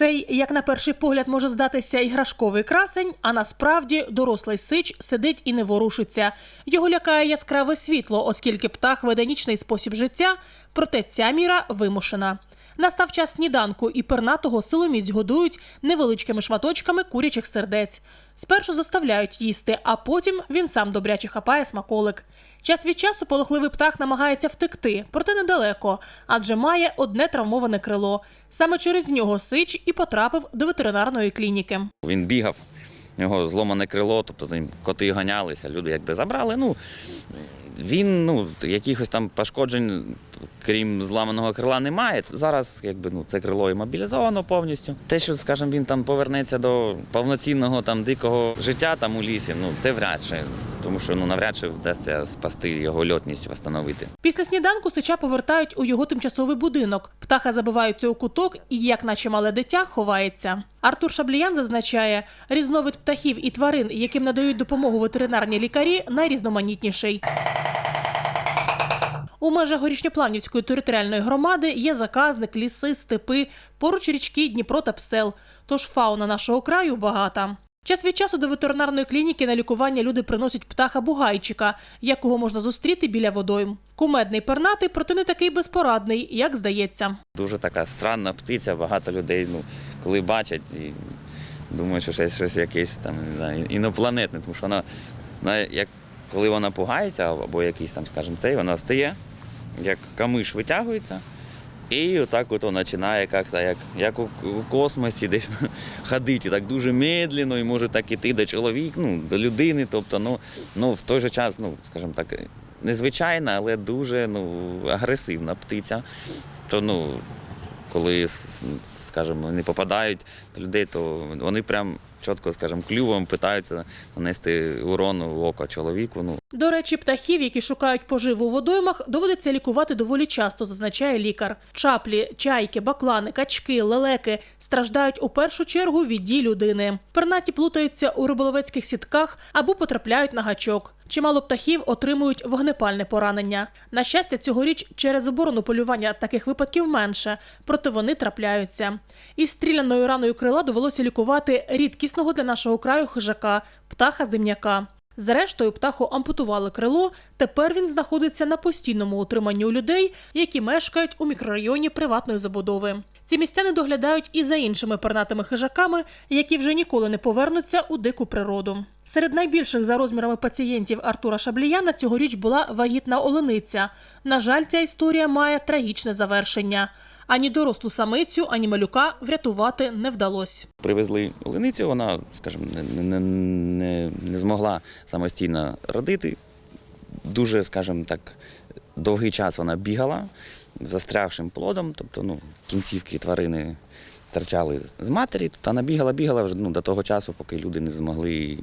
Цей, як на перший погляд, може здатися іграшковий красень, а насправді дорослий сич сидить і не ворушиться. Його лякає яскраве світло, оскільки птах веде нічний спосіб життя, проте ця міра вимушена. Настав час сніданку, і пернатого силоміць годують невеличкими шматочками курячих сердець. Спершу заставляють їсти, а потім він сам добряче хапає смаколик. Час від часу полохливий птах намагається втекти, проте недалеко, адже має одне травмоване крило. Саме через нього сич і потрапив до ветеринарної клініки. Він бігав, у нього зломане крило, тобто за ним коти ганялися, люди якби забрали. Ну, він ну, якихось там пошкоджень, крім зламаного крила, немає. Зараз якби, ну, це крило і мобілізовано повністю. Те, що, скажімо, він там повернеться до повноцінного там, дикого життя там, у лісі, ну, це вряд чи. Тому що ну, навряд чи вдасться спасти його льотність, встановити. Після сніданку сича повертають у його тимчасовий будинок. Птаха забиваються у куток і, як наче мале дитя, ховається. Артур Шабліян зазначає, різновид птахів і тварин, яким надають допомогу ветеринарні лікарі, найрізноманітніший. У межах Горішньоплавнівської територіальної громади є заказник, ліси, степи, поруч річки Дніпро та Псел. Тож фауна нашого краю багата. Час від часу до ветеринарної клініки на лікування люди приносять птаха бугайчика, якого можна зустріти біля водойм. Кумедний пернатий, проте не такий безпорадний, як здається. Дуже така странна птиця, багато людей, ну, коли бачать, і думають, що щось, щось якесь там не знаю, інопланетне, тому що вона, вона як, коли вона пугається, або якийсь там, скажімо, цей, вона стає, як камиш витягується. І отак от вона починає як, як у, у космосі десь ходити, так дуже медленно, і може так іти до чоловіка, ну, до людини. Тобто, ну, ну, в той же час, ну, скажімо так, незвичайна, але дуже ну, агресивна птиця. То, ну, коли, скажімо, вони попадають до людей, то вони прям чітко, скажімо, клювом питаються нанести урон в око чоловіку. Ну, До речі, птахів, які шукають поживу у водоймах, доводиться лікувати доволі часто, зазначає лікар. Чаплі, чайки, баклани, качки, лелеки страждають у першу чергу від дій людини. Пернаті плутаються у риболовецьких сітках або потрапляють на гачок. Чимало птахів отримують вогнепальне поранення. На щастя, цьогоріч через заборону полювання таких випадків менше, проте вони трапляються. Із стріляною раною крила довелося лікувати рідкісного для нашого краю хижака птаха земняка. Зрештою, птаху ампутували крило. Тепер він знаходиться на постійному утриманні у людей, які мешкають у мікрорайоні приватної забудови. Ці містяни доглядають і за іншими пернатими хижаками, які вже ніколи не повернуться у дику природу. Серед найбільших за розмірами пацієнтів Артура Шабліяна цьогоріч була вагітна олениця. На жаль, ця історія має трагічне завершення. Ані дорослу самицю, ані малюка врятувати не вдалося. привезли оленицю, вона, скажімо, не, не, не, не змогла самостійно родити. Дуже, скажімо так, довгий час вона бігала застрягшим плодом, тобто ну, кінцівки тварини торчали з- матері, тобто вона бігала, бігала вже ну, до того часу, поки люди не змогли.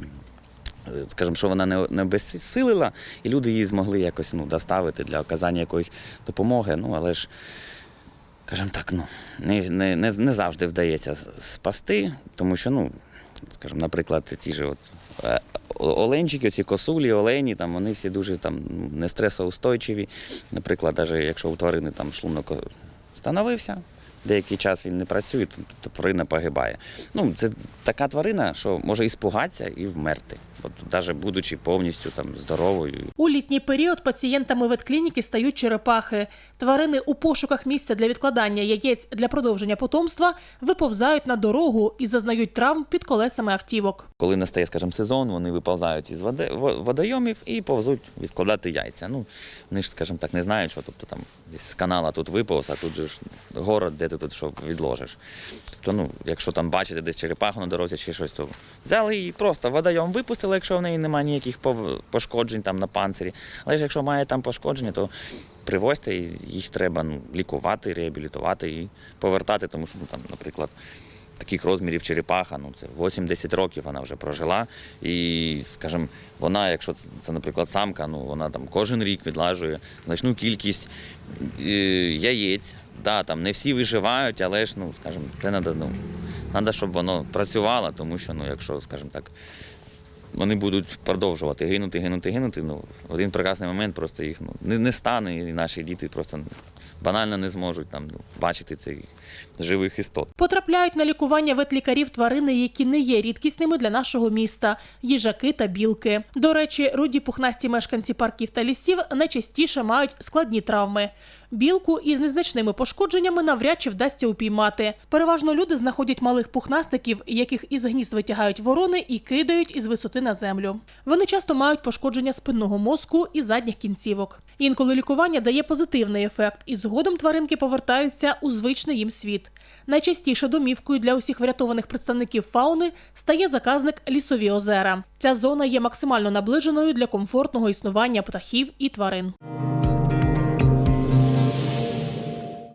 е, Скажімо, що вона не, не безсилила, і люди її змогли якось ну, доставити для оказання якоїсь допомоги. Ну, але ж скажімо так, ну, не, не, не, завжди вдається спасти, тому що, ну, скажімо, наприклад, ті ж от, е, оленчики, ці косулі, олені, там, вони всі дуже там, не стресоустойчиві. Наприклад, навіть якщо у тварини там шлунок становився, деякий час він не працює, то тварина погибає. Ну, це така тварина, що може і спугатися, і вмерти. От, навіть будучи повністю там, здоровою. У літній період пацієнтами ветклініки стають черепахи. Тварини у пошуках місця для відкладання яєць для продовження потомства виповзають на дорогу і зазнають травм під колесами автівок. Коли настає, скажімо, сезон, вони виповзають із води- водойомів і повзуть відкладати яйця. Ну, вони ж, скажімо так, не знають, що тобто, там з канала тут виповз, а тут же ж город, де ти тут що відложиш. Тобто, ну, якщо там бачите десь черепаху на дорозі чи щось, то взяли її просто водойом випустили, якщо в неї немає ніяких пошкоджень там на панцирі. Але ж якщо має там пошкодження, то привозьте, їх треба ну, лікувати, реабілітувати і повертати, тому що, ну, там, наприклад, таких розмірів черепаха, ну це 8-10 років вона вже прожила. І, скажімо, вона, якщо це, це, наприклад, самка, ну вона там кожен рік відлажує значну кількість е, яєць. Да, там не всі виживають, але ж, ну, скажімо, це треба, ну, треба, щоб воно працювало, тому що, ну, якщо, скажімо так, вони будуть продовжувати гинути, гинути, гинути. Ну, один прекрасний момент просто їх ну, не, не стане, і наші діти просто банально не зможуть там ну, бачити цих живих істот. Потрапляють на лікування ветлікарів тварини, які не є рідкісними для нашого міста їжаки та білки. До речі, руді пухнасті мешканці парків та лісів найчастіше мають складні травми. Білку із незначними пошкодженнями навряд чи вдасться упіймати. Переважно люди знаходять малих пухнастиків, яких із гнізд витягають ворони і кидають із висоти на землю. Вони часто мають пошкодження спинного мозку і задніх кінцівок. Інколи лікування дає позитивний ефект, і згодом тваринки повертаються у звичний їм світ. Найчастіше домівкою для усіх врятованих представників фауни стає заказник лісові озера. Ця зона є максимально наближеною для комфортного існування птахів і тварин.